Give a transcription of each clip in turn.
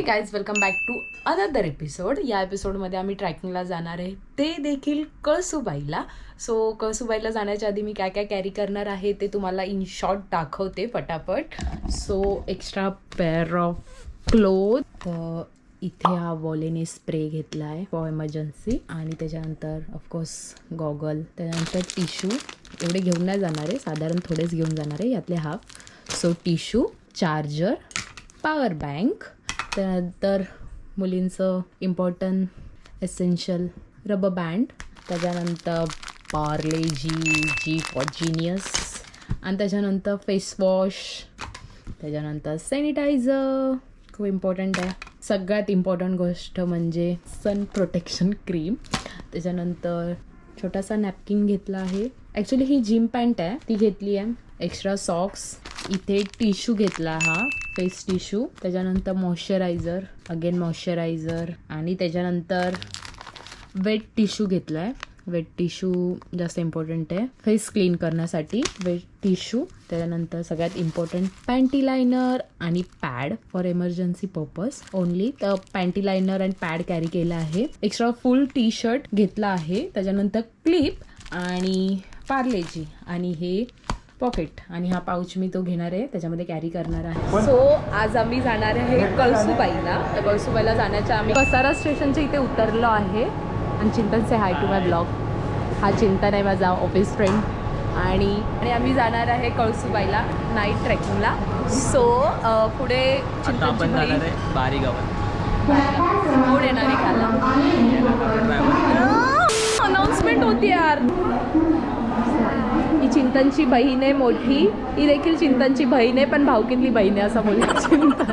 Hey guys welcome back to another episode या एपिसोडमध्ये आम्ही ट्रॅकिंगला जाणार आहे. ते देखील कळसुबाईला. सो कळसुबाईला जाण्याच्या आधी मी काय काय कॅरी करणार आहे ते तुम्हाला इन शॉर्ट दाखवते पटापट. So extra pair of cloth इथे हा वॉलेने स्प्रे घेतला आहे फॉर इमर्जन्सी आणि त्याच्यानंतर ऑफकोर्स गॉगल त्याच्यानंतर टिश्यू एवढे घेऊन नाही जाणार आहे. साधारण थोडेच घेऊन जाणार आहे. यातले half so tissue charger power bank त्यानंतर मुलींचं इम्पॉर्टंट एसेन्शियल रबर बँड त्याच्यानंतर पार्ले जी जी पॉजिनियस आणि त्याच्यानंतर फेसवॉश त्याच्यानंतर सॅनिटायझर खूप इम्पॉर्टंट आहे. सगळ्यात इम्पॉर्टंट गोष्ट म्हणजे सन प्रोटेक्शन क्रीम त्याच्यानंतर छोटासा नॅपकिन घेतला आहे. ॲक्च्युली ही जिम पॅन्ट आहे. ती घेतली आहे. एक्स्ट्रा सॉक्स इथे टिश्यू घेतला हा फेस टिश्यू. त्याच्यानंतर मॉइश्चरायझर अगेन मॉइश्चरायझर. आणि त्याच्यानंतर वेट टिश्यू घेतला आहे वेट टिश्यू जास्त इम्पॉर्टंट आहे. फेस क्लीन करण्यासाठी वेट टिश्यू. त्याच्यानंतर सगळ्यात इम्पॉर्टंट पॅन्टी लायनर आणि pad for emergency purpose only तर पॅन्टी लायनर आणि पॅड कॅरी केला आहे. एक्स्ट्रा फुल टी शर्ट घेतला आहे. त्याच्यानंतर क्लिप आणि पार्लेजी आणि हे पॉकेट आणि हा पाऊच मी तो घेणार आहे त्याच्यामध्ये कॅरी करणार आहे. सो आज आम्ही जाणार आहे कळसुबाईला. तर कळसुबाईला जाण्याच्या आम्ही कसारा स्टेशनच्या इथे उतरलो आहे. आणि चिंतन से हाय टू माय ब्लॉग हा चिंतन आहे माझा ऑफिस फ्रेंड आणि आणि आम्ही जाणार आहे कळसुबाईला नाईट ट्रेकिंगला सो पुढे चिंतनची बारी गावात कोण येणार आहे अनाउन्समेंट होती यार. चिंतनची बहीण आहे मोठी ही देखील चिंतनची बहीण आहे पण भावकीतली बहीण आहे असं बोलली चिंतन.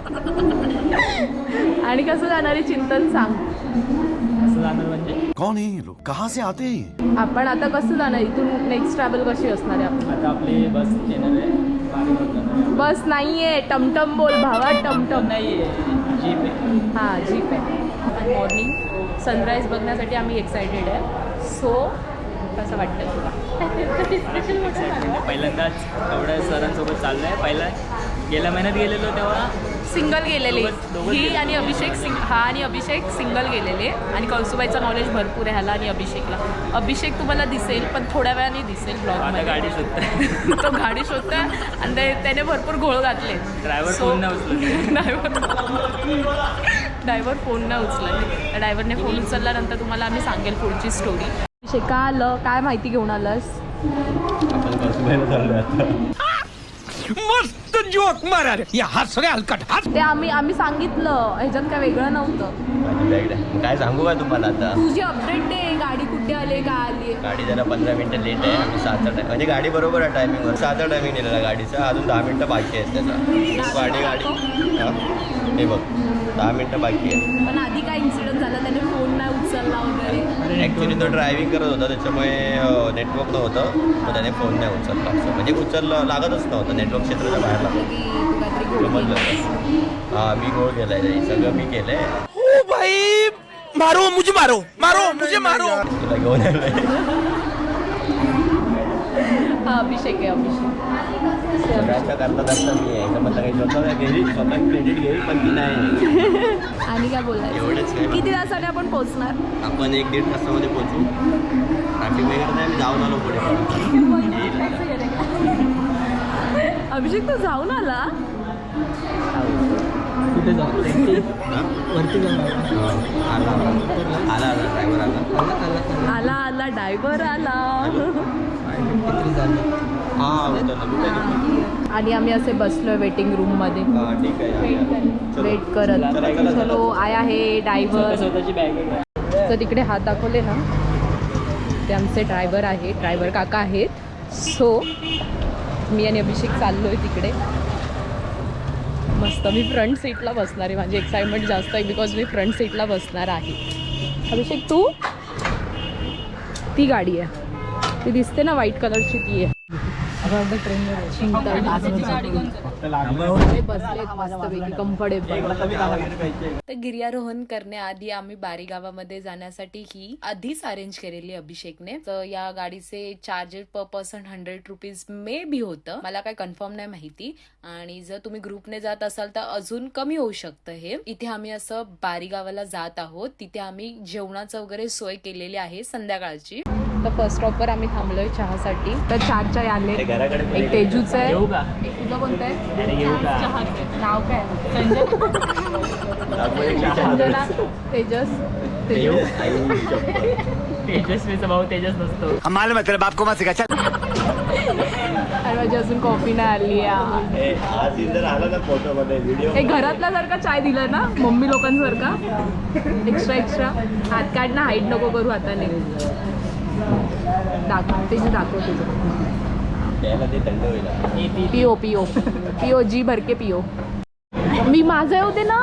आणि कसं जाणार आहे चिंतन सांग. असं जाणार म्हणजे? कौन है ये लोग? कहाँ से आते हैं? आपण आता कसं जाणार? इथून नेक्स्ट ट्रॅव्हल कशी असणार आहे आपली बस येणार आहे. बारी गावात जाणार आहे. बस नाहीये. टमटम बोल भावा टमटम. नाही आहे. जीप आहे. हां जीप आहे. मॉर्निंग सनराईज बघण्यासाठी आम्ही एक्सायटेड आहे. सो कसं वाटतं तुला? पहिल्यांदाच एवढ्या सरांसोबत चाललं आहे पहिला गेल्या महिन्यात गेलेलो तेव्हा सिंगल गेलेले. ही. आणि अभिषेक सिंग हा आणि अभिषेक सिंगल गेलेले. आणि कळसुबाईचं नॉलेज भरपूर आहे ह्याला आणि अभिषेकला. अभिषेक तुम्हाला दिसेल पण थोड्या वेळाने दिसेल ब्लॉग गाडी शोधतोय. तो गाडी शोधतोय आणि ते- त्याने भरपूर घोळ घातले. Driver phone driver driver phone नाही उचलत त्या ड्रायव्हरने फोन उचलल्यानंतर तुम्हाला आम्ही सांगेल पुढची स्टोरी अभिषेक का आलं? काय माहिती घेऊन आलंस? आपण कसं चाललोय आता. मस्त जोक मारा रे. या हसरे हलकट. हस ते आम्ही आम्ही सांगितलं ह्याच्यात काय वेगळं नव्हतं. माझी बॅग आहे. काय सांगू का तुम्हाला आता? तुझी अपडेट दे गाडी कुठे आली काय आली? गाडी जरा पंधरा मिनिटं लेट आहे. आम्ही सातचा टाइम म्हणजे गाडी बरोबर आहे टायमिंगवर सातचा टायमिंग दिलेला गाडीचा. अजून दहा मिनिटं बाकी आहेत त्याचा. गाडी. गाडी हा? हे बघ. दहा मिनिटं बाकी आहे पण आधी काय इन्सिडेंट झाला? त्याने फोन नाही उचलला वगैरे. ॲक्च्युली तो ड्रायव्हिंग करत होता त्याच्यामुळे नेटवर्क नव्हतं. मग त्याने फोन नाही उचलला. असं. म्हणजे उचललं लागतच नव्हतं. नेटवर्क क्षेत्राच्या बाहेर लागलं. समजलं केलंस. हां मी गोळ केलाय. ताई. सगळं मी केलंय. ओ भाई मारो मुझे मारो. मारो मुझे मारो. तुला घेऊन हा अभिषेक आहे अभिषेक. सगळ्यांचा करता करता मी आहे तर मला काही स्वतः गेली स्वतः क्रेडिट घेईल पण ती नाही आणि काय बोलायचं? एवढंच किती तासाने आपण पोहोचणार? आपण एक दीड तासामध्ये पोहोचू. ट्रॅफिक वगैरे नाही आम्ही जाऊन आलो पुढे. अभिषेक तू जाऊन आला? कुठे जाऊ? वरती जाऊ. हा, आला आला. आला आला ड्रायव्हर आला. आला आला ड्रायव्हर आला कुठे गेली? आणि आम्ही असे बसलोय वेटिंग रूममध्ये. ठीक आहे या, या. चलो. वेट करत. चला, आया हे आहे. तर तिकडे हात दाखवले ना. ते आमचे ड्रायव्हर आहेत. ड्रायव्हर काका आहेत. सो मी आणि अभिषेक चाललो आहे तिकडे. मस्त मी फ्रंट सीटला बसणार आहे. माझी एक्साइटमेंट जास्त आहे बिकॉज मी फ्रंट सीटला बसणार आहे. अभिषेक तू? ती गाडी आहे. ती दिसते ना व्हाईट कलरची ती आहे. तर गिर्यारोहण करण्याआधी आम्ही बारी गावामध्ये जाण्यासाठी ही आधीच अरेंज केलेली अभिषेकने. तर या गाडीचे charges per person hundred rupees may be होतं. मला काय कन्फर्म नाही माहिती. आणि जर तुम्ही ग्रुपने जात असाल तर अजून कमी होऊ शकतं हे. इथे आम्ही असं बारी गावाला जात आहोत. तिथे आम्ही जेवणाचं वगैरे सोय केलेली आहे संध्याकाळची. तर फर्स्ट स्टॉपवर आम्ही थांबलोय चहासाठी. तर चार चाय आले एक तेजूचं आहे. येऊ का? एक तुझं कोणतं आहे? का? नाव काय संजय. संजना तेजस. तेजू तेजस्वीचा भाऊ तेजस नसतो. हम मालूम तेरे बाप को आणि माझी अजून कॉफी नाही आली हा सीन जर आला ना फोटोमध्ये व्हिडिओ एक घरातला सारखा चाय दिला ना मम्मी लोकांसारखा. एक्स्ट्रा एक्स्ट्रा हात काढ ना हाईट नको करू हाताने दाखव तेजू दाखव तुझं त्याला ते होईल. पिओ पिओ पिओ जी भर के पिओ मी माझं होते ना.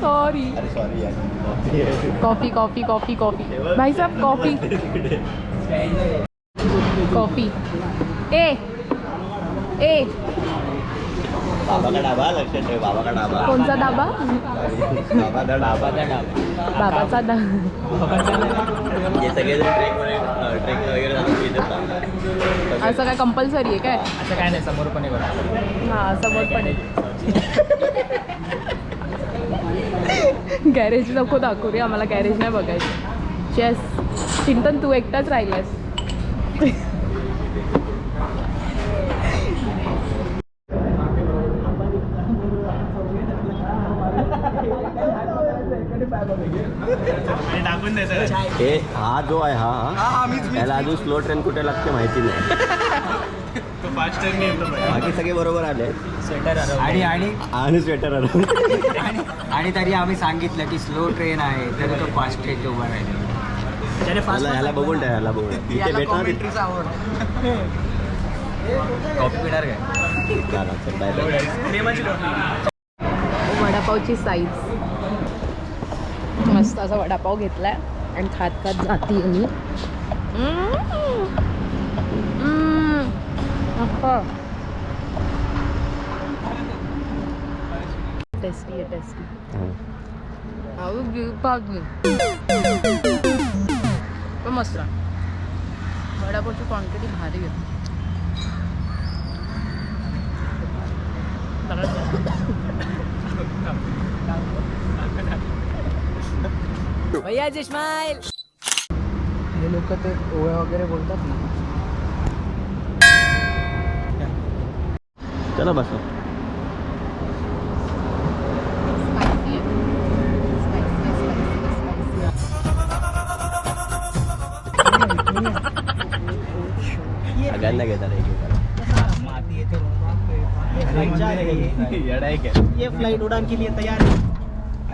सॉरी अरे सॉरी यार. कॉफी कॉफी कॉफी कॉफी भाई साहब कॉफी. कॉफी. ए. ए. बाबा का डाबा लक्षात ठेव बाबा का डाबा कोणचा डाबा बाबा का डाबा बाबा डाब बाबाचा डा हे सगळे ट्रेक वगैरे ट्रेक वगैरे जातात. असं काय कंपल्सरी आहे काय? असं काय नाही समोर पण आहे हा समोर पण आहे गॅरेज नको दाखवू रे आम्हाला गॅरेज नाही बघायचं. चेस चिंतन तू एकटाच राहिलास हे हा जो आहे हा त्याला अजून स्लो ट्रेन कुठे लागते माहिती नाही. बाकी सगळे बरोबर आले. स्वेटर आणि आणि? आणि स्वेटर आणि आणि तरी आम्ही सांगितलं की स्लो ट्रेन आहे तरी तो फास्ट ट्रेन उभा राहिला. ह्याला बघून ठेव ह्याला बघून. इथे भेटणार. कॉफी पिणार काय? चला, चल, बाय बाय. वडापावची साईज मस्त असा वडापाव घेतलाय. आणि खात खात जाते मी टेस्टी आहे टेस्टी पण मस्त. वडापावची क्वांटिटी भारी आहे भैया जिस्माईल हे लोक ते ओव्या वगैरे बोलतात ना। चला बसा। सगळ्यांना घेतात एकेकाला माती येते ये फ़्लाइट उड़ान के लिए तैयार है।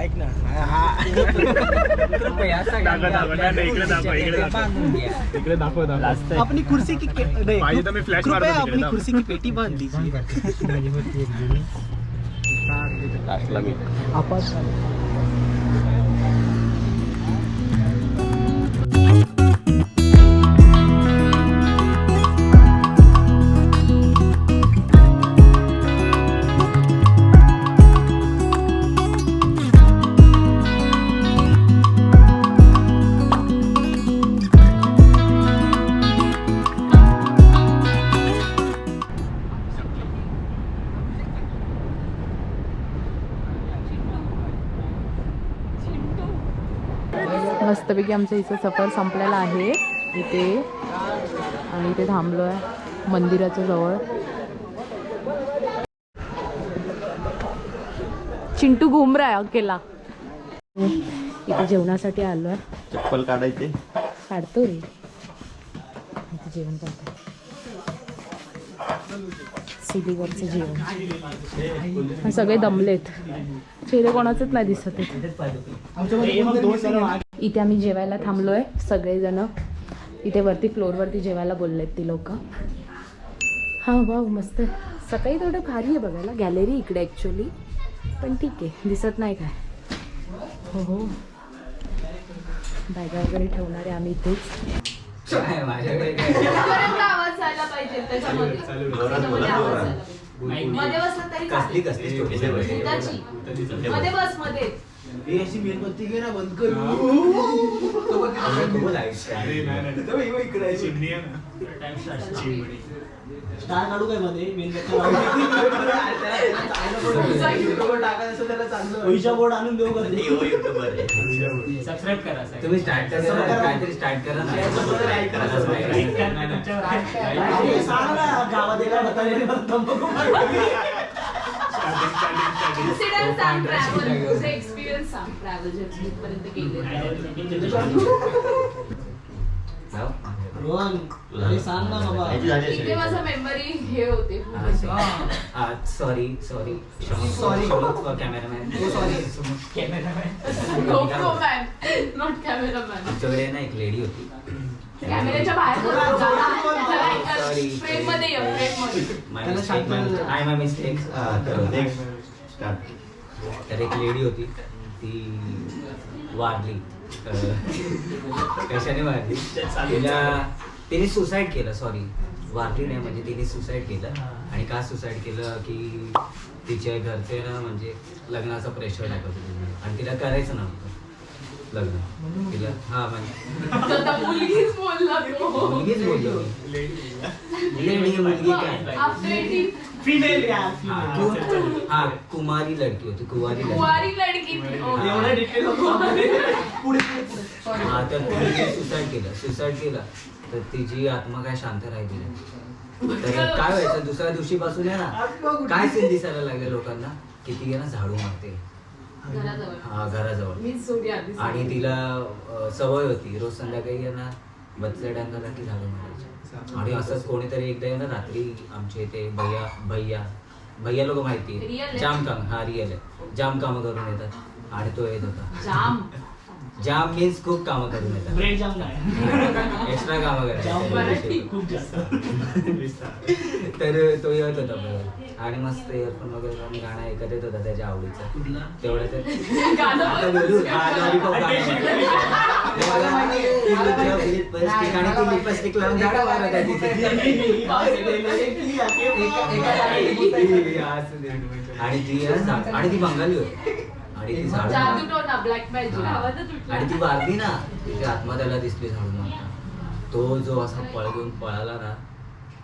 ऐक ना. हा. कृपया घ्या. इकडे दाखव अपनी कुर्सी की के- नहीं, पाहिजे तर मी कृपया अपनी तिकडे कुर्सी की पेटी बांध दीजिए. लास्टला मी मस्तपैकी आमचं इथं सफर संपलेला आहे. इथे. आणि इथे थांबलो आहे मंदिराच्या जवळ. चिंटू घुम रहा है अकेला. इथे जेवणासाठी आलो आहे चप्पल काढायचे. काढतो रे. इथे जेवण करतो. सिलीवरचं जेवण. पण सगळे दमलेत. चेहरे कोणाचंच नाही दिसत आहेत. इथे आम्ही जेवायला थांबलोय सगळेजण. इथे वरती फ्लोअरवरती जेवायला बोललेत ती लोक. हां वाव मस्त. सकाळी थोडं भारी आहे बघायला. गॅलरी इकडे ॲक्च्युली पण ठीक आहे दिसत नाही काय. हो हो. बॅगा वगैरे ठेवणार आहे आम्ही इथेच. माझ्याकडे पर्यंत आवाज जायला पाहिजे त्याच्यामध्ये. त्याच्यामध्ये आवाज जायला पाहिजे. मध्ये बसला तरी कसली चालेल. कसली स्टोरी दुधाची. मध्ये बसमध्ये. ही अशी मेणबत्ती घे ना बंद कर स्टार काढू काय मध्ये मेणबत्ती पैसा बोर्ड आणून देऊ का ते? सबस्क्राईब करा तुम्ही स्टार्ट करा काहीतरी स्टार्ट करा ना अरे सांग ना, गावात एका. Incident सांग travel. तुझे experience सांग travel. जे तू इथपर्यंत गेले. सांग ना बाबा इथे माझा मेमरी हे होते. Sorry sorry Sorry. Cameraman GoPro man, not cameraman. आमच्याकडे ना एक लेडी होती. कॅमेऱ्याच्या बाहेर. फ्रेममध्ये फ्रेममध्ये. आय माय मिस्टेक तर एक लेडी होती ती वारली. कशाने वारली? तिला तिने सुसाईड केलं सॉरी वारली नाही म्हणजे तिने सुसाईड केलं. आणि का सुसाईड केलं? की तिच्या घरचे ना म्हणजे लग्नाचा प्रेशर टाकत होते आणि तिला करायचं नव्हतं लग्न. तिला हा म्हणजे मुलगीच बोलला मुलगीच मुलगी काय? After 18, फिमेल यार हा, हा कुमारी लडकी होती कुवारी लडकी कुवारी लडकी थी. Oh. एवढं डिटेल पुढे हा तर तिने सुसाईड केलं सुसाईड केलं तर तिची आत्मा काय शांत राहिली नाही. तर काय व्हायचं? दुसऱ्या दिवशी पासून आहे ना काय सीन दिसायला लागले लोकांना? की ती आहे ना झाडू मारते. घराजवळ. हा घराजवळ. मीच जोडी आधी आणि तिला अ, सवय होती. रोज संध्याकाळी आहे ना बचल्या डांगाला की झाडू मारायची. आणि असंच कोणीतरी एकदा आहे ना रात्री आमच्या इथे भैया भैया भैया लोक माहिती? जाम काम हा रिअल आहे. जाम कामं करून येतात. आणि तो येत होता. जाम. जाम मीन्स खूप कामं करून येतात. ब्रेड जाम नाही. एक्स्ट्रा कामं. करायची. खूप जास्त. तर तो येत होता बघा. आणि मस्त इयरफोन वगैरे लावून गाणं ऐकत येत होता त्याच्या आवडीचं. तेवढं ते गाणं आता पण बोलू, हा, lollipop गाणं. मला माहिती आहे, ती लिपच्या lipstick आणि ती लावून झाडं मारत आणि ती बंगाली होती. आणि ती झाडू जादू मारत- टोना ब्लॅक मॅजिक हा. आवाजच उठला आणि ती वारली ना तिची आत्मा त्याला दिसली झाडू मारता तो जो असा पळ घेऊन पळाला ना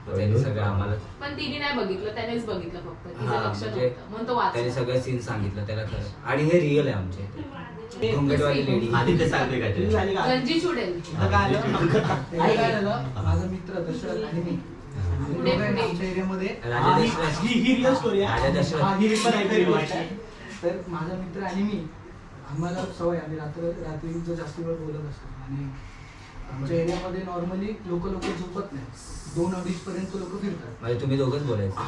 तो त्यांनी सगळं आम्हाला पण तिने नाही बघितलं त्यानेच बघितलं फक्त. तिचं हा, लक्ष म्हणजे नव्हतं. म्हणून तो त्याने वाचला सगळं सीन सांगितलं त्याला खरं. आणि हे रिअल आहे आमच्या इथे. घुंगटवाली लेडी आधी ते? सांगते काय तुम्ही झाली का? गंजी चुडेल आता काय झालं? काय झालं माझा मित्र दशरथ आणि मी. आम्ही. आमच्या एरियामध्ये राजा दशरथ. ही ही रिअल स्टोरी राजा दशरथ. हा ही पण ऐकली गोष्ट आहे. तर माझा मित्र आणि मी आम्हाला सवय आम्ही रात्र रात्री जो जास्त वेळ बोलत असतो. आणि आमच्या एरियामध्ये नॉर्मली लोक लोक झोपत नाही. दोन अडीच पर्यंत लोक फिरतात. म्हणजे तुम्ही दोघंच बोलायचं.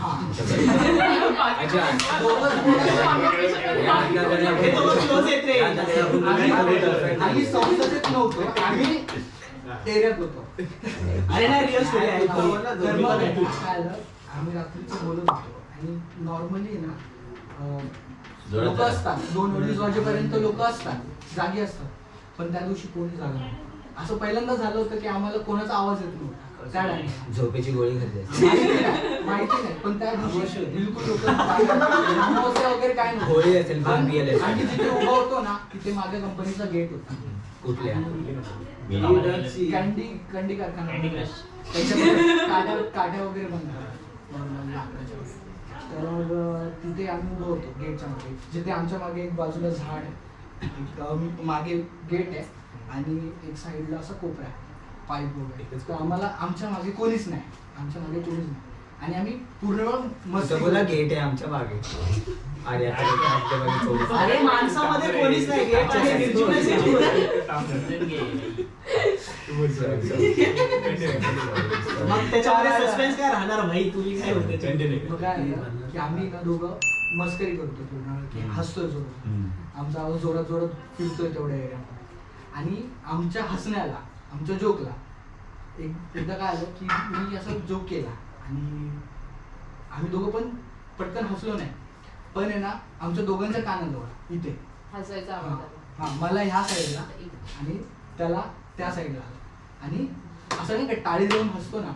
आम्ही संस्थेत नव्हतो. आम्ही एरियात होतो. अरे नाही रिअल स्टोरी आहे. तर मग काय झालं, आम्ही रात्रीचं बोलत होतो. आणि नॉर्मली ना लोक. असतात. दोन अडीच वाजेपर्यंत लोक असतात. जागी असतात. पण त्या दिवशी कोणी जागा नाही. असं पहिल्यांदा झालं होतं की आम्हाला कोणाचा आवाज येत नव्हता. त्या टायमाला. झोपेची गोळी खाल्ली माहिती नाही. पण त्या दिवशी बिलकुल लोक अमावस्या वगैरे काय नव्हतं. होळी असेल पण आणि BLS. आणि जिथे उभा होतो ना तिथे माझ्या कंपनीचा गेट होता. कुठल्या? कॅन्डी कॅन्डी कारखाना. त्याच्यामध्ये काड्या काड्या वगैरे बनतात लाकडाच्या वगैरे. तर तिथे आम्ही उभं होतो गेटच्या मागे. जिथे आमच्या मागे एक बाजूला झाड आहे. एक मागे गेट आहे आणि एक साईडला असा कोपरा आहे. पाईप वगैरे. तर आम्हाला आमच्या मागे कोणीच नाही. आमच्या मागे कोणीच नाही. आणि आम्ही पूर्ण वेळ मस्त बोला गेट आहे आमच्या मागे. आणि आता ते आमच्या मागे चोवीस अरे माणसामध्ये कोणीच नाही. गेट आहे. निर्जीवच आहे. मग त्याच्यामध्ये सस्पेन्स काय राहणार भाई? तुम्ही काय होते. मग काय झालं? की आम्ही ना दोघं मस्करी करतो पूर्ण की. हसतोय जोरात. आमचा आवाज जोरात जोरात फिरतोय तेवढ्या एरियामध्ये आणि आमच्या हसण्याला आमच्या जोकला एक एकदा काय आलं की मी असा जोक केला. आणि आम्ही दोघं पण पटकन हसलो नाही. पण आहे ना आमच्या दोघांच्या कानाजवळ इथे. हसायचा हा. हा, मला ह्या साईडला आणि त्याला त्या साईडला आलं. आणि असं नाही का टाळी देऊन हसतो ना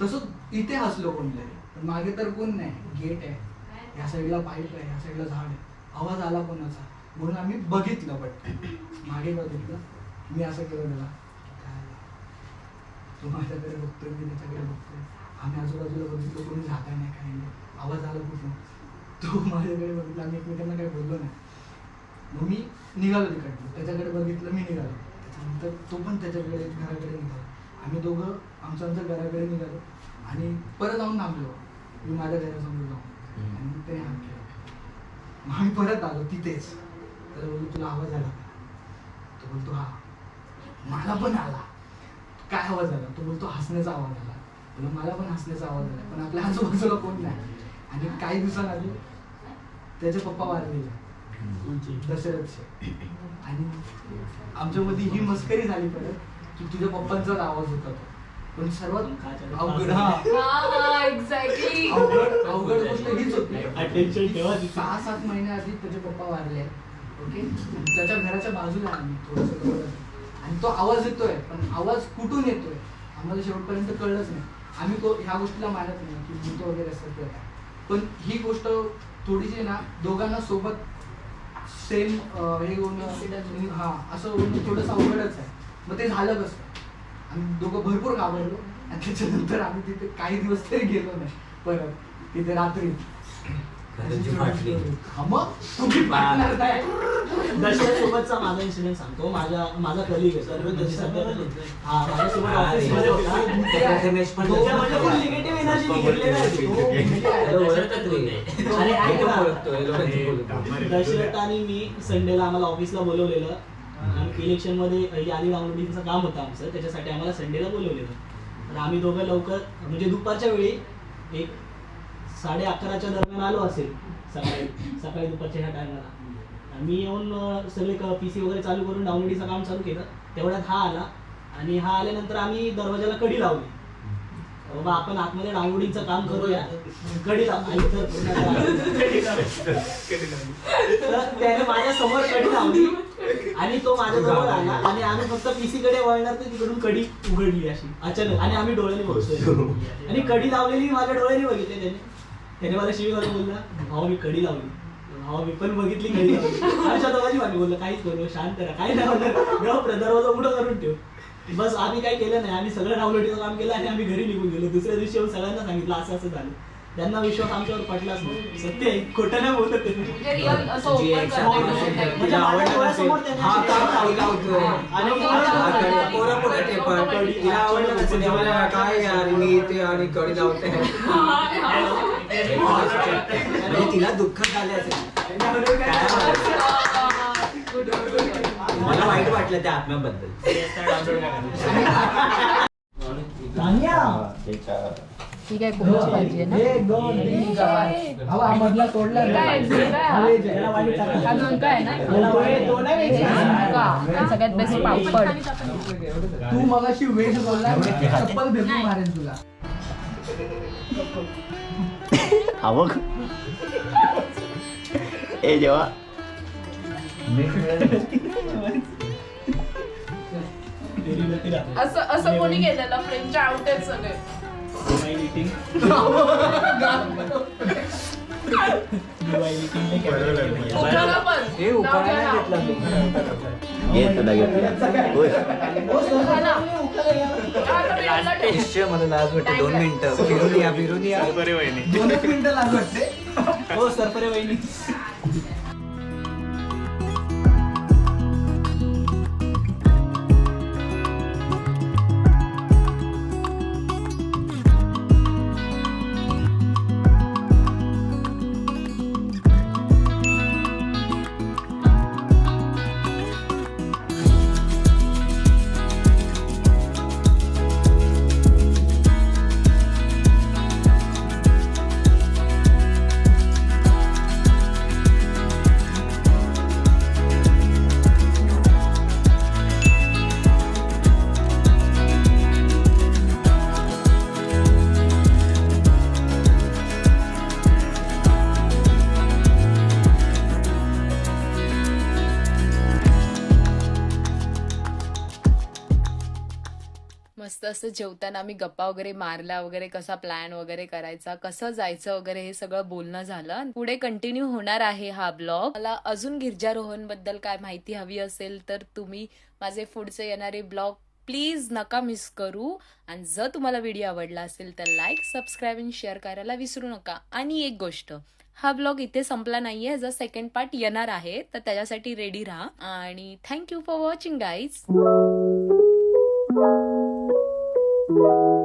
तसं इथे हसलो कोणतरी पण मागे तर कोण नाही गेट आहे. ह्या साईडला पाईप आहे ह्या साईडला झाड आहे. आवाज आला कोणाचा? म्हणून आम्ही बघितलं पटकन. मागे बघितलं मी असं केलं त्याला काय? तो माझ्याकडे बघतोय मी त्याच्याकडे बघतोय. आम्ही आजूबाजूला बघितलं कोणी जाता नाही काही नाही. आवाज आला कुठून? तो माझ्याकडे बघितला आम्ही एकमेकांना काही बोललो नाही. मग मी निघालो तिकडनं. त्याच्याकडे बघितलं मी निघालो. त्याच्यानंतर तो पण त्याच्याकडे घराकडे निघालो. आम्ही दोघं आमचं आमचं घराकडे निघालो. आणि परत जाऊन थांबलो. मी माझ्या घरासमोर जाऊन. आणि मग त्याने हात केला. मग आम्ही परत आलो तिथेच. तर बोललो तुला आवाज आला का? तो बोलतो हा. मला पण आला. काय आवाज आला? तो बोलतो हसण्याचा आवाज आला. बोललो मला पण हसण्याचा आवाज आला. पण आपल्या आजूबाजूला कोण नाही? आणि काही दिवसांआधी त्याचे पप्पा वारलेले दशरथचे. आणि आमच्यामध्ये ही मस्करी झाली परत. की तुझ्या पप्पांचाच आवाज होता तो. पण सर्वात अवघड हा. एक्झॅक्टली अवघड अवघड गोष्ट हीच होती. अटेन्शन ठेवा सहा सात महिन्याआधी त्याचे पप्पा वारले. ओके त्याच्या घराच्या बाजूला आम्ही थोडंसं. आणि तो आवाज येतोय पण आवाज कुठून येतोय? आम्हाला शेवटपर्यंत कळलंच नाही. आम्ही तो ह्या गोष्टीला मानत नाही की भूत वगैरे असतात किंवा काय पण ही गोष्ट थोडीशी ना दोघांना सोबत सेम हे होणं हा असं होणं थोडंसं अवघडच आहे. मग ते झालं कसं? आम्ही दोघं भरपूर घाबरलो. आणि त्याच्यानंतर आम्ही तिथे काही दिवस तरी गेलो नाही. परत तिथे रात्री दशरथ माझा इन्सिडेंट सांगतो. माझा माझा कलिग आहे. सर्व त्याची सध्या हा माझ्यासोबत ऑफिसमध्ये होता. त्या रमेश पण त्याच्यामध्ये पण निगेटिव्ह एनर्जी निघेलेली आहे. तो. त्याला ओळखत नाही. आणि ऐक ना, ओळखतोय, लोकांची बोलतो. दशरथ आणि मी संडेला आम्हाला ऑफिसला बोलवलेलं. आणि इलेक्शनमध्ये पहिली आली डाउनलोडिंगचं काम होतं आमचं त्याच्यासाठी आम्हाला संडेला बोलवलेलं तर आम्ही दोघं लवकर म्हणजे दुपारच्या वेळी एक साडे अकराच्या दरम्यान आलो असेल सकाळी सकाळी दुपारच्या ह्या टायमाला मी येऊन सगळे पी सी वगैरे चालू करून डाउनलोडिंगचं काम चालू केलं. तेवढ्यात हा आला आणि हा आल्यानंतर आम्ही दरवाजाला कडी लावली. बाबा आपण आतमध्ये डाउनलोडिंगचं काम करूया. कडी लाव तर त्याने माझ्यासमोर कडी लावली. आणि तो माझ्या जवळ आला. आणि आम्ही फक्त पीसी कडे वळणार तर तिकडून कडी उघडली अशी. अचानक. आणि आम्ही डोळ्याने बघतोय. आणि कडी लावलेली माझ्या डोळ्याने बघितले त्याने. त्याने मला शिवी घालून बोलला भाऊ मी कडी लावली. भाऊ मी पण बघितली कडी लावली. आमच्या दोघांची मागे बोललं. काहीच करू शांत राहा. काही नाही म्हणलं दरवाजा उघडं करून ठेव. बस आम्ही काय केलं नाही आम्ही सगळं डाउनलोडिंग काम केलं आणि आम्ही घरी निघून गेलो. दुसऱ्या दिवशी येऊन सगळ्यांना सांगितलं असं असं झालं. त्यांना विश्वास आमच्यावर पटलाच नाही. सत्य आहे खोटं नाही बोलत ते. म्हणजे असं जी. म्हणजे माझ्या डोळ्यासमोर त्याने हा. आणि हा. पोरं. तिला आवडलं नसेल, जेवायला काय यार मी इथे आणि कडी लावते. म्हणजे तिला दुःख झाले असेल. मला वाईट वाटलं त्या आत्म्याबद्दल. ठीक आहे कोणाची भाजी आहे ना? एक दोन तीन चार. हवा हा मधला तोडला ना. काय झुणका आहे हा? हवे जे. हा झुणका आहे ना? तो नाही वेगळा. झुणका. सगळ्यात बेस्ट पापड. तू मगाशी वेज बोलला चप्पल भेटून मारेन तुला. आवक. ए जेव्हा असं असं कोणी केलेलं? फ्रेंच आउटेड सगळे. उखाणा पण. हे घेतला. हा, मला लाज वाटते. दोन मिनिटं. फिरून या फिरून या. दोनच मिनिटं लागू वाटते. हो सरपरे वहिनी. मस्त असं जेवताना आम्ही गप्पा वगैरे मारल्या वगैरे कसा प्लॅन वगैरे करायचा कसं जायचं वगैरे हे सगळं बोलणं झालं पुढे कंटिन्यू होणार आहे हा ब्लॉग मला अजून गिरजारोहणबद्दल काय माहिती हवी असेल तर तुम्ही माझे पुढचे येणारे ब्लॉग प्लीज नका मिस करू. आणि जर तुम्हाला व्हिडिओ आवडला असेल तर लाईक सबस्क्राईब आणि शेअर करायला विसरू नका. आणि एक गोष्ट हा ब्लॉग इथे संपला नाहीये जर सेकंड पार्ट येणार आहे तर त्याच्यासाठी रेडी राहा. आणि thank you for watching guys Thank you.